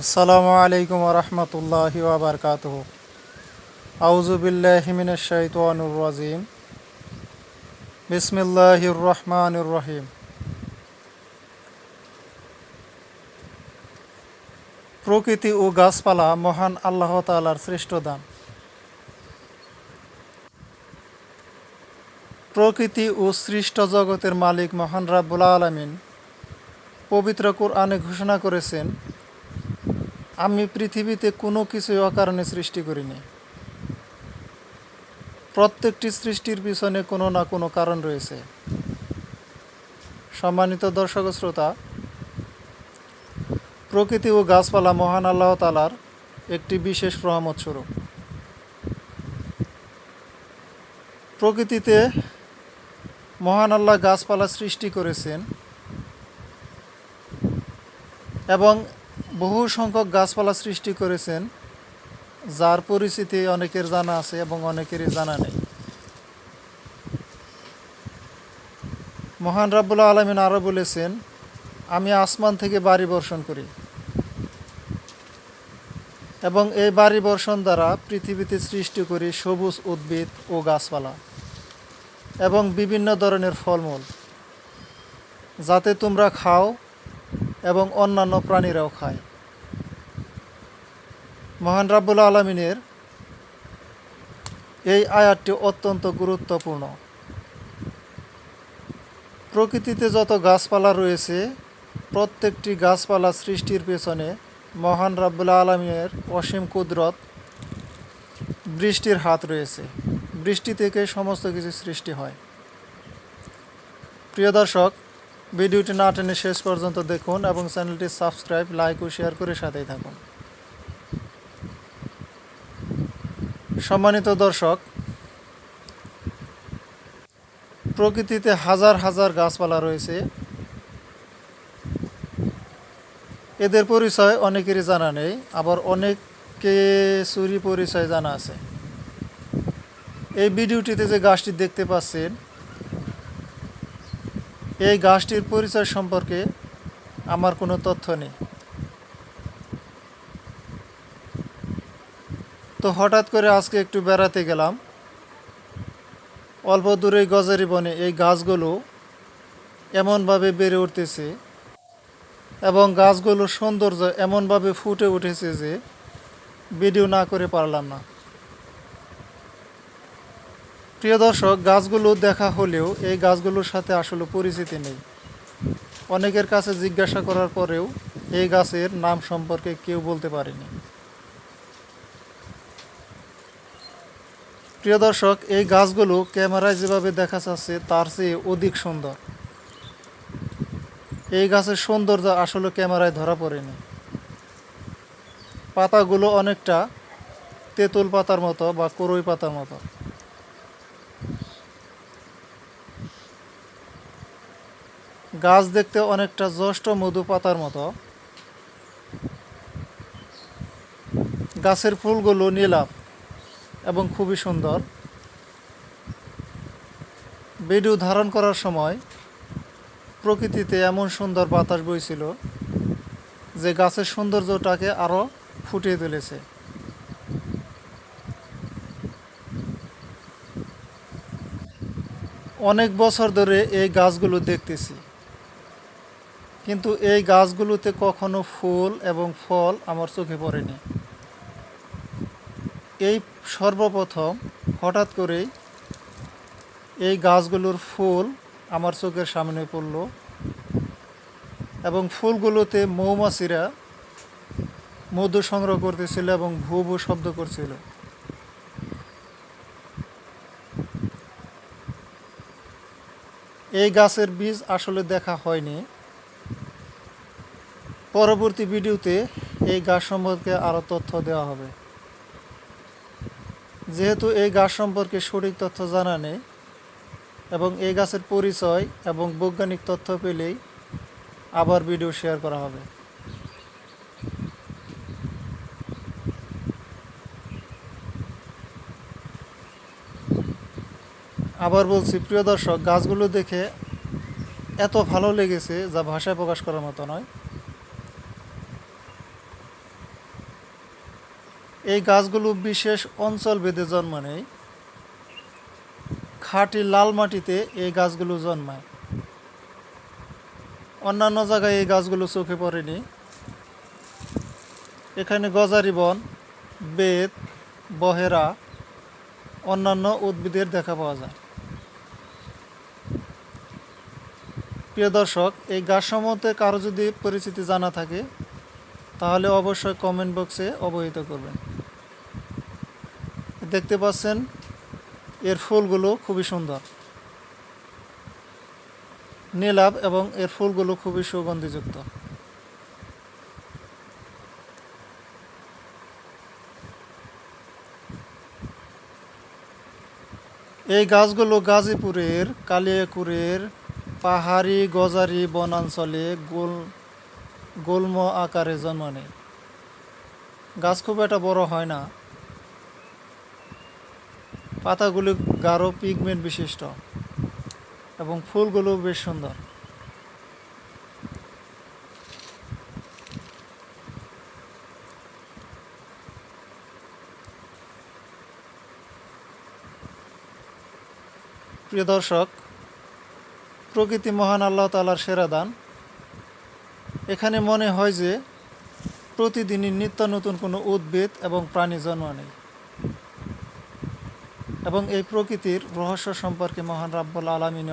আসসালামু আলাইকুম রহমতুল্লাহি ওবরকাত আউজুবিল্লাহিমিনশাইতানুর রাজিম। বিসমিল্লাহির রহমানির রহিম। প্রকৃতি ও গাছপালা মহান আল্লাহ তাআলার শ্রেষ্ঠ দান। প্রকৃতি ও সৃষ্ট জগতের মালিক মহান রাব্বুল আলামিন পবিত্র কোরআনে ঘোষণা করেছেন আমি পৃথিবীতে কোনো কিছুই অকারণে সৃষ্টি করিনি। প্রত্যেকটি সৃষ্টির পিছনে কোনো না কোনো কারণ রয়েছে। সম্মানিত দর্শক শ্রোতা, প্রকৃতি ও গাছপালা মহান আল্লাহ তালার একটি বিশেষ রহমত স্বরূপ। প্রকৃতিতে মহান আল্লাহ গাছপালা সৃষ্টি করেছেন এবং বহু সংখ্যক গাছপালা সৃষ্টি করেছেন, যার পরিচিতি অনেকের জানা আছে এবং অনেকেরই জানা নেই। মহান রাব্বুল্লাহ আলমিন আরও বলেছেন, আমি আসমান থেকে বাড়ি বর্ষণ করি এবং এই বাড়ি বর্ষণ দ্বারা পৃথিবীতে সৃষ্টি করি সবুজ, উদ্ভিদ ও গাছপালা এবং বিভিন্ন ধরনের ফলমূল। যাতে তোমরা খাও এবং অন্যান্য প্রাণীরাও খায়। মহান রাব্বুল আলমিনের এই আয়াতটি অত্যন্ত গুরুত্বপূর্ণ। প্রকৃতিতে যত গাছপালা রয়েছে, প্রত্যেকটি গাছপালা সৃষ্টির পেছনে মহান রাব্বুল আলমিনের অসীম কুদরত বৃষ্টির হাত রয়েছে। বৃষ্টি থেকে সমস্ত কিছু সৃষ্টি হয়। প্রিয় দর্শক ভিডিওটি না টেনে শেষ পর্যন্ত দেখুন এবং চ্যানেলটি সাবস্ক্রাইব, লাইক ও শেয়ার করে সাথেই থাকুন। সম্মানিত দর্শক, প্রকৃতিতে হাজার হাজার গাছপালা রয়েছে। এদের পরিচয় অনেকেরই জানা নেই, আবার অনেকে চুরি পরিচয় জানা আছে। এই ভিডিওটিতে যে গাছটি দেখতে পাচ্ছেন এই গাছটির পরিচয় সম্পর্কে আমার কোনো তথ্য নেই। তো হঠাৎ করে আজকে একটু বেড়াতে গেলাম। অল্প দূরে গজারি বনে এই গাছগুলো এমনভাবে বেড়ে উঠতেছে এবং গাছগুলোর সৌন্দর্য এমনভাবে ফুটে উঠেছে যে ভিডিও না করে পারলাম না। প্রিয় দর্শক, গাছগুলো দেখা হলেও এই গাছগুলোর সাথে আসলে পরিচিতি নেই। অনেকের কাছে জিজ্ঞাসা করার পরেও এই গাছের নাম সম্পর্কে কেউ বলতে পারেনি। প্রিয় দর্শক, এই গাছগুলো ক্যামেরায় যেভাবে দেখা যাচ্ছে, তার চেয়ে অধিক সুন্দর। এই গাছের সৌন্দর্য আসলে ক্যামেরায় ধরা পড়েনি। পাতাগুলো অনেকটা তেঁতুল পাতার মতো বা করই পাতার মতো। গাছ দেখতে অনেকটা জ্যৈষ্ঠ মধু পাতার মতো। গাছের ফুলগুলো নীলাপ এবং খুবই সুন্দর। ভিডিও ধারণ করার সময় প্রকৃতিতে এমন সুন্দর বাতাস বইছিল যে গাছের সৌন্দর্যটাকে আরও ফুটিয়ে তুলেছে। অনেক বছর ধরে এই গাছগুলো দেখতেছি। কিন্তু এই গাছগুলোতে কখনো ফুল এবং ফল আমার চোখে পড়েনি। এই সর্বপ্রথম হঠাৎ করেই এই গাছগুলোর ফুল আমার চোখের সামনে পড়ল এবং ফুলগুলোতে মৌমাছিরা মধু সংগ্রহ করতেছিল এবং ভু ভু শব্দ করছিল। এই গাছের বীজ আসলে দেখা হয়নি। পরবর্তী ভিডিওতে এই গাছ সম্পর্কে আরও তথ্য দেওয়া হবে। যেহেতু এই গাছ সম্পর্কে সঠিক তথ্য জানা নেই এবং এই গাছের পরিচয় এবং বৈজ্ঞানিক তথ্য পেলেই আবার ভিডিও শেয়ার করা হবে। আবার বলছি, প্রিয় দর্শক, গাছগুলো দেখে এত ভালো লেগেছে যা ভাষায় প্রকাশ করার মতো নয়। এই গাছগুলো বিশেষ অঞ্চল ভেদে জন্ম নেয় খাঁটি লাল মাটিতে এই গাছগুলো জন্মায়। অন্যান্য জায়গায় এই গাছগুলো চোখে পড়েনি। এখানে গজারি বন, বেত, বহেরা, অন্যান্য উদ্ভিদের দেখা পাওয়া যায়। প্রিয় দর্শক, এই গাছ সম্বন্ধে কারও যদি পরিচিতি জানা থাকে, তাহলে অবশ্যই কমেন্ট বক্সে অবহিত করবেন। দেখতে পাচ্ছেন, এর ফুলগুলো খুবই সুন্দর। নীলাভ এবং এর ফুলগুলো খুবই সুগন্ধিযুক্ত। এই গাছগুলো গাজীপুরের কালিয়াকুরের পাহাড়ি, গজারি বনাঞ্চলে গোল, গুল্ম আকারে জন্ম নেয় গাছ খুব একটা বড় হয় না। পাতাগুলি গাঢ় পিগমেন্ট বিশিষ্ট এবং ফুলগুলো বেশ সুন্দর। প্রিয় দর্শক, প্রকৃতি মহান আল্লাহ তালার সেরা দান। এখানে মনে হয় যে প্রতিদিনই নিত্য নতুন কোনো উদ্ভিদ এবং প্রাণী জন্ম নেয়। এবং এই প্রকৃতির রহস্য সম্পর্কে মহান রাব্বুল আলমিন